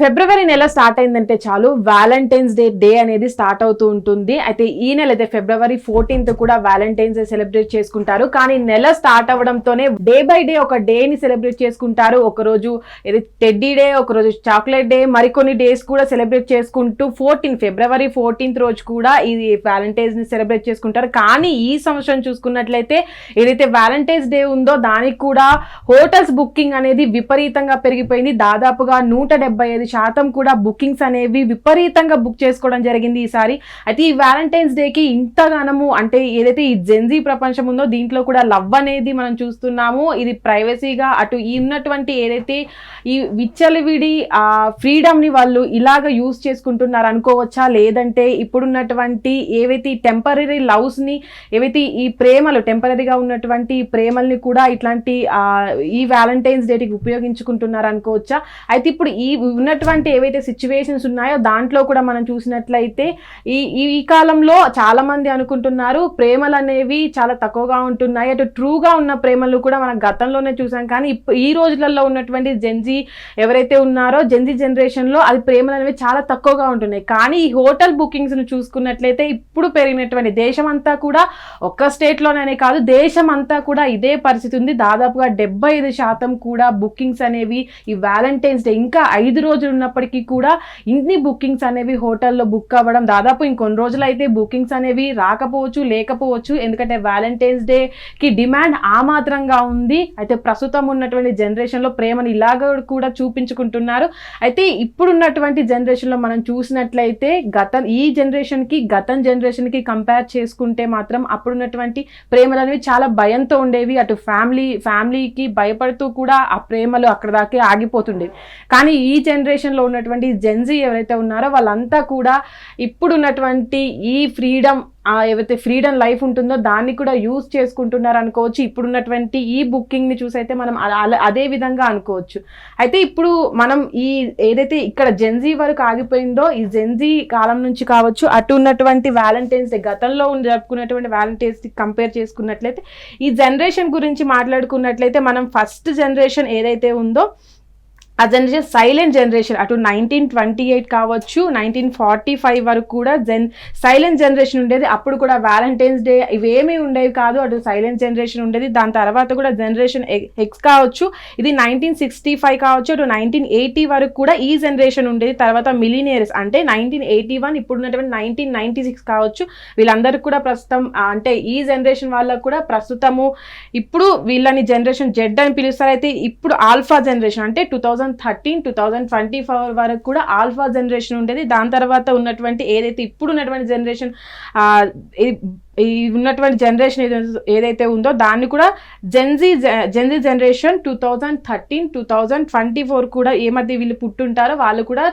ఫిబ్రవరి నెల స్టార్ట్ అయిందంటే చాలు. వ్యాలంటైన్స్ డే డే అనేది స్టార్ట్ అవుతూ ఉంటుంది. అయితే ఈ నెల అయితే ఫిబ్రవరి ఫోర్టీన్త్ కూడా వ్యాలంటైన్స్ డే సెలబ్రేట్ చేసుకుంటారు. కానీ నెల స్టార్ట్ అవడంతోనే డే బై డే ఒక డేని సెలబ్రేట్ చేసుకుంటారు. ఒకరోజు ఇది టెడ్డీ డే ఒకరోజు చాక్లెట్ డే మరికొన్ని డేస్ కూడా సెలబ్రేట్ చేసుకుంటూ ఫోర్టీన్ ఫిబ్రవరి ఫోర్టీన్త్ రోజు కూడా ఇది వ్యాలంటైన్స్ని సెలబ్రేట్ చేసుకుంటారు. కానీ ఈ సంవత్సరం చూసుకున్నట్లయితే ఏదైతే వ్యాలంటైన్స్ డే ఉందో దానికి కూడా హోటల్స్ బుకింగ్ అనేది విపరీతంగా పెరిగిపోయింది. దాదాపుగా నూట డెబ్బై ఐదు శాతం కూడా బుకింగ్స్ అనేవి విపరీతంగా బుక్ చేసుకోవడం జరిగింది ఈసారి. అయితే ఈ వ్యాలంటైన్స్ డేకి ఇంతగానము అంటే ఏదైతే ఈ జెన్జీ ప్రపంచం ఉందో దీంట్లో కూడా లవ్ అనేది మనం చూస్తున్నాము. ఇది ప్రైవసీగా అటు ఈ ఉన్నటువంటి ఏదైతే ఈ విచ్చలవిడి ఆ ఫ్రీడమ్ని వాళ్ళు ఇలాగ యూస్ చేసుకుంటున్నారు అనుకోవచ్చా? లేదంటే ఇప్పుడున్నటువంటి ఏవైతే టెంపరీ లవ్స్ని ఏవైతే ఈ ప్రేమలు టెంపరీగా ఉన్నటువంటి ఈ ప్రేమల్ని కూడా ఇట్లాంటి ఈ వ్యాలంటైన్స్ డేకి ఉపయోగించుకుంటున్నారు అనుకోవచ్చా? అయితే ఇప్పుడు ఈ ఉన్న ఉన్నటువంటి ఏవైతే సిచ్యువేషన్స్ ఉన్నాయో దాంట్లో కూడా మనం చూసినట్లయితే ఈ ఈ కాలంలో చాలామంది అనుకుంటున్నారు ప్రేమలు అనేవి చాలా తక్కువగా ఉంటున్నాయి. అటు ట్రూగా ఉన్న ప్రేమలు కూడా మనం గతంలోనే చూసాం. కానీ ఇప్పు- ఈ రోజులలో ఉన్నటువంటి జెన్జీ ఎవరైతే ఉన్నారో జెన్జీ జనరేషన్లో అది ప్రేమలు అనేవి చాలా తక్కువగా ఉంటున్నాయి. కానీ ఈ హోటల్ బుకింగ్స్ను చూసుకున్నట్లయితే ఇప్పుడు పెరిగినటువంటి దేశం అంతా కూడా ఒక్క స్టేట్లోనే కాదు దేశం అంతా కూడా ఇదే పరిస్థితి ఉంది. దాదాపుగా డెబ్బై ఐదు శాతం కూడా బుకింగ్స్ అనేవి ఈ వ్యాలంటైన్స్ డే ఇంకా ఐదు రోజులు ఉన్నప్పటికీ కూడా ఇన్ని బుకింగ్స్ అనేవి హోటల్లో బుక్ అవ్వడం దాదాపు ఇంకొన్ని రోజులు అయితే బుకింగ్స్ అనేవి రాకపోవచ్చు లేకపోవచ్చు. ఎందుకంటే వ్యాలంటైన్స్ డేకి డిమాండ్ ఆ మాత్రంగా ఉంది. అయితే ప్రస్తుతం ఉన్నటువంటి జనరేషన్లో ప్రేమను ఇలాగ కూడా చూపించుకుంటున్నారు. అయితే ఇప్పుడున్నటువంటి జనరేషన్లో మనం చూసినట్లయితే గతం ఈ జనరేషన్కి గతం జనరేషన్కి కంపేర్ చేసుకుంటే మాత్రం అప్పుడున్నటువంటి ప్రేమలు అనేవి చాలా భయంతో ఉండేవి. అటు ఫ్యామిలీ ఫ్యామిలీకి భయపడుతూ కూడా ఆ ప్రేమలు అక్కడ దాకే ఆగిపోతుండేవి. కానీ ఈ జనరేషన్ జనరేషన్లో ఉన్నటువంటి జెన్జీ ఎవరైతే ఉన్నారో వాళ్ళంతా కూడా ఇప్పుడున్నటువంటి ఈ ఫ్రీడమ్ ఏవైతే ఫ్రీడమ్ లైఫ్ ఉంటుందో దాన్ని కూడా యూజ్ చేసుకుంటున్నారు అనుకోవచ్చు. ఇప్పుడున్నటువంటి ఈ బుకింగ్ని చూసైతే మనం అదే విధంగా అనుకోవచ్చు. అయితే ఇప్పుడు మనం ఈ ఏదైతే ఇక్కడ జెన్జీ వరకు ఆగిపోయిందో ఈ జెన్జీ కాలం నుంచి కావచ్చు అటు ఉన్నటువంటి వ్యాలంటైన్స్ డే గతంలో జరుపుకున్నటువంటి వ్యాలంటైన్స్ కంపేర్ చేసుకున్నట్లయితే ఈ జనరేషన్ గురించి మాట్లాడుకున్నట్లయితే మనం ఫస్ట్ జనరేషన్ ఏదైతే ఉందో ఆ జనరేషన్ సైలెంట్ జనరేషన్ అటు నైన్టీన్ ట్వంటీ ఎయిట్ కావచ్చు నైన్టీన్ ఫార్టీ ఫైవ్ వరకు కూడా జెన్ సైలెంట్ జనరేషన్ ఉండేది. అప్పుడు కూడా వ్యాలంటైన్స్ డే ఇవేమీ ఉండేవి కాదు. అటు సైలెంట్ జనరేషన్ ఉండేది. దాని తర్వాత కూడా జనరేషన్ ఎక్స్ కావచ్చు. ఇది నైన్టీన్ సిక్స్టీ ఫైవ్ కావచ్చు. అటు నైన్టీన్ ఎయిటీ వరకు కూడా ఈ జనరేషన్ ఉండేది. తర్వాత మిలీనియర్స్ అంటే నైన్టీన్ ఎయిటీ వన్ ఇప్పుడు ఉన్నటువంటి నైన్టీన్ నైన్టీ సిక్స్ కావచ్చు. వీళ్ళందరికీ కూడా ప్రస్తుతం అంటే ఈ జనరేషన్ వాళ్ళకు కూడా ప్రస్తుతము ఇప్పుడు వీళ్ళని జనరేషన్ జెడ్ అని పిలుస్తారు. అయితే ఇప్పుడు ఆల్ఫా జనరేషన్ అంటే two thousand thirteen two thousand twenty four వరకు కూడా ఆల్ఫా జనరేషన్ ఉండేది. దాని తర్వాత ఉన్నటువంటి ఏదైతే ఇప్పుడు ఉన్నటువంటి జనరేషన్ ఈ ఉన్నటువంటి జనరేషన్ ఏదైతే ఉందో దాన్ని కూడా gen z gen z generation two thousand thirteen two thousand twenty four కూడా ఏ మధ్య వీళ్ళు పుట్టుంటారో వాళ్ళు కూడా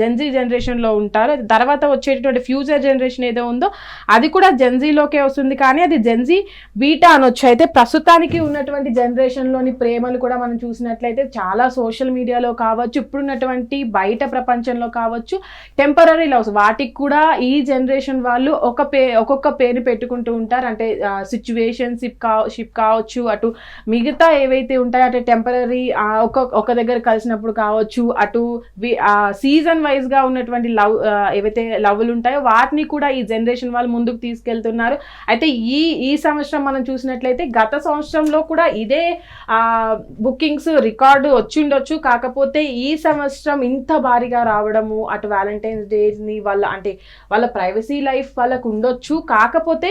జెన్జీ జనరేషన్లో ఉంటారు. తర్వాత వచ్చేటటువంటి ఫ్యూచర్ జనరేషన్ ఏదో ఉందో అది కూడా జెన్జీలోకే వస్తుంది. కానీ అది జెన్జీ బీటా అనొచ్చు అయితే ప్రస్తుతానికి ఉన్నటువంటి జనరేషన్లోని ప్రేమలు కూడా మనం చూసినట్లయితే చాలా సోషల్ మీడియాలో కావచ్చు ఇప్పుడున్నటువంటి బయట ప్రపంచంలో కావచ్చు టెంపరీ లవ్స్ వాటికి కూడా ఈ జనరేషన్ వాళ్ళు ఒక పే ఒక్కొక్క పేరు పెట్టుకుంటూ ఉంటారు. అంటే సిచ్యువేషన్షిప్ కా షిప్ కావచ్చు అటు మిగతా ఏవైతే ఉంటాయో అటు టెంపరీ ఒక ఒక దగ్గర కలిసినప్పుడు కావచ్చు అటు సీజన్ వైజ్గా ఉన్నటువంటి లవ్ ఏవైతే లవ్లు ఉంటాయో వాటిని కూడా ఈ జనరేషన్ వాళ్ళు ముందుకు తీసుకెళ్తున్నారు. అయితే ఈ ఈ సంవత్సరం మనం చూసినట్లయితే గత సంవత్సరంలో కూడా ఇదే బుకింగ్స్ రికార్డు వచ్చిండొచ్చు. కాకపోతే ఈ సంవత్సరం ఇంత భారీగా రావడము అటు వ్యాలంటైన్స్ డేని వాళ్ళ అంటే వాళ్ళ ప్రైవసీ లైఫ్ వాళ్ళకు ఉండొచ్చు. కాకపోతే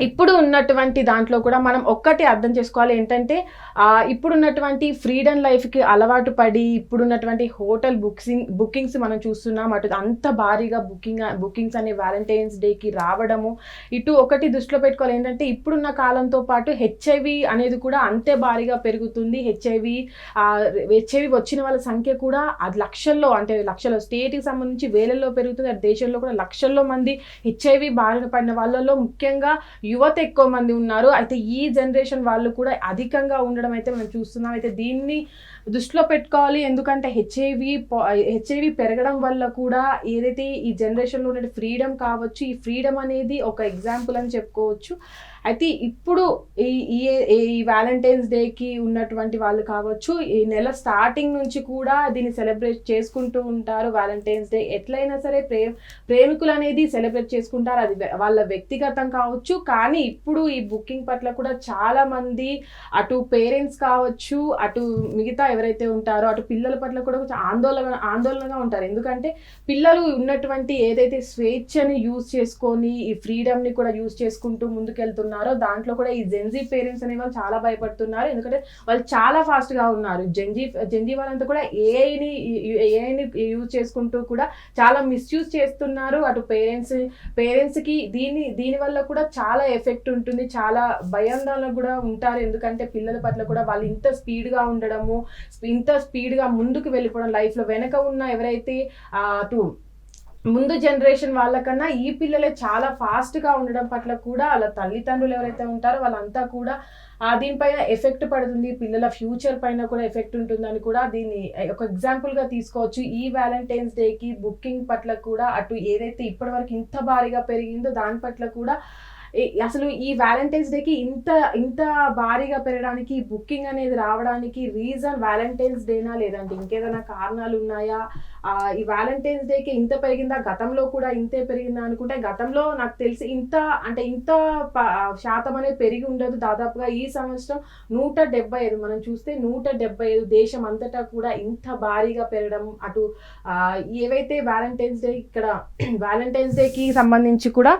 ఇప్పుడు ఉన్నటువంటి దాంట్లో కూడా మనం ఒక్కటి అర్థం చేసుకోవాలి ఏంటంటే ఇప్పుడున్నటువంటి ఫ్రీడమ్ లైఫ్కి అలవాటు పడి ఇప్పుడున్నటువంటి హోటల్ బుక్సింగ్ బుకింగ్స్ మనం చూస్తున్నాం అటు అంత భారీగా బుకింగ్ బుకింగ్స్ అనే వ్యాలంటైన్స్ డేకి రావడము ఇటు ఒకటి దృష్టిలో పెట్టుకోవాలి ఏంటంటే ఇప్పుడున్న కాలంతో పాటు హెచ్ఐవి అనేది కూడా అంతే భారీగా పెరుగుతుంది. హెచ్ఐవి హెచ్ఐవి వచ్చిన వాళ్ళ సంఖ్య కూడా అది లక్షల్లో అంటే లక్షల్లో స్టేట్కి సంబంధించి వేలల్లో పెరుగుతుంది దేశంలో కూడా లక్షల్లో మంది హెచ్ఐవి బారిన పడిన వాళ్ళలో ముఖ్యంగా యువత ఎక్కువ మంది ఉన్నారు. అయితే ఈ జనరేషన్ వాళ్ళు కూడా అధికంగా ఉండడం అయితే మనం చూస్తున్నాం. అయితే దీన్ని దృష్టిలో పెట్టుకోవాలి. ఎందుకంటే హెచ్ఐవి హెచ్ఐవి పెరగడం వల్ల కూడా ఏదైతే ఈ జనరేషన్లో ఉన్న ఫ్రీడమ్ కావచ్చు ఈ ఫ్రీడమ్ అనేది ఒక ఎగ్జాంపుల్ అని చెప్పుకోవచ్చు. అయితే ఇప్పుడు ఈ ఈ ఈ వ్యాలంటైన్స్ డేకి ఉన్నటువంటి వాళ్ళు కావచ్చు ఈ నెల స్టార్టింగ్ నుంచి కూడా దీన్ని సెలబ్రేట్ చేసుకుంటూ ఉంటారు. వ్యాలంటైన్స్ డే ఎట్లయినా సరే ప్రే ప్రేమికులు అనేది సెలబ్రేట్ చేసుకుంటారు. అది వాళ్ళ వ్యక్తిగతం కావచ్చు. కానీ ఇప్పుడు ఈ బుకింగ్ పట్ల కూడా చాలామంది అటు పేరెంట్స్ కావచ్చు అటు మిగతా ఎవరైతే ఉంటారో అటు పిల్లల పట్ల కూడా కొంచెం ఆందోళన ఆందోళనగా ఉంటారు. ఎందుకంటే పిల్లలు ఉన్నటువంటి ఏదైతే స్వేచ్ఛని యూజ్ చేసుకొని ఈ ఫ్రీడమ్ని కూడా యూజ్ చేసుకుంటూ ముందుకెళ్తున్నారో దాంట్లో కూడా ఈ జెన్జీ పేరెంట్స్ అనే వాళ్ళు చాలా భయపడుతున్నారు. ఎందుకంటే వాళ్ళు చాలా ఫాస్ట్గా ఉన్నారు. జెన్జీ జెన్జీ వాళ్ళంతా కూడా ఏఐని ఏఐని యూజ్ చేసుకుంటూ కూడా చాలా మిస్యూజ్ చేస్తున్నారు. అటు పేరెంట్స్ పేరెంట్స్కి దీని దీనివల్ల కూడా చాలా ఎఫెక్ట్ ఉంటుంది. చాలా భయాందోళన కూడా ఉంటారు. ఎందుకంటే పిల్లల పట్ల కూడా వాళ్ళు ఇంత స్పీడ్గా ఉండడము ఇంత స్పీడ్గా ముందుకు వెళ్ళిపోవడం లైఫ్లో వెనక ఉన్న ఎవరైతే అటు ముందు జనరేషన్ వాళ్ళకన్నా ఈ పిల్లలే చాలా ఫాస్ట్గా ఉండడం పట్ల కూడా వాళ్ళ తల్లిదండ్రులు ఎవరైతే ఉంటారో వాళ్ళంతా కూడా ఆ దీనిపైన ఎఫెక్ట్ పడుతుంది. పిల్లల ఫ్యూచర్ పైన కూడా ఎఫెక్ట్ ఉంటుందని కూడా దీన్ని ఒక ఎగ్జాంపుల్గా తీసుకోవచ్చు. ఈ వ్యాలంటైన్స్ డేకి బుకింగ్ పట్ల కూడా అటు ఏదైతే ఇప్పటివరకు ఇంత భారీగా పెరిగిందో దాని పట్ల కూడా అసలు ఈ వ్యాలంటైన్స్ డేకి ఇంత ఇంత భారీగా పెరగడానికి బుకింగ్ అనేది రావడానికి రీజన్ వ్యాలంటైన్స్ డేనా లేదంటే ఇంకేదైనా కారణాలు ఉన్నాయా? ఈ వ్యాలంటైన్స్ డేకి ఇంత పెరిగిందా? గతంలో కూడా ఇంతే పెరిగిందా అనుకుంటే గతంలో నాకు తెలిసి ఇంత అంటే ఇంత శాతం అనేది పెరిగి ఉండదు. దాదాపుగా ఈ సంవత్సరం నూట డెబ్బై ఐదు మనం చూస్తే నూట డెబ్బై ఐదు దేశం అంతటా కూడా ఇంత భారీగా పెరగడం అటు ఏవైతే వ్యాలంటైన్స్ డే ఇక్కడ వ్యాలంటైన్స్ డేకి సంబంధించి కూడా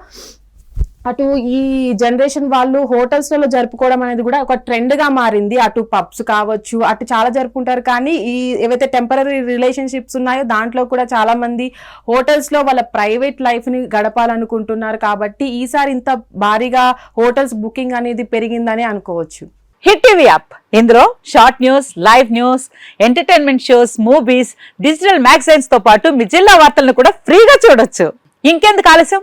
అటు ఈ జనరేషన్ వాళ్ళు హోటల్స్లలో జరుపుకోవడం అనేది కూడా ఒక ట్రెండ్గా మారింది. అటు పబ్స్ కావచ్చు అటు చాలా జరుపుకుంటారు. కానీ ఈ ఏవైతే టెంపరీ రిలేషన్షిప్స్ ఉన్నాయో దాంట్లో కూడా చాలా మంది హోటల్స్లో వాళ్ళ ప్రైవేట్ లైఫ్ని గడపాలనుకుంటున్నారు. కాబట్టి ఈసారి ఇంత భారీగా హోటల్స్ బుకింగ్ అనేది పెరిగిందని అనుకోవచ్చు. Hit TV app. ఇందులో short news live news entertainment shows movies digital మ్యాగజైన్స్తో పాటు మీ జిల్లా వార్తలను కూడా ఫ్రీగా చూడొచ్చు. ఇంకెందుకు ఆలస్యం?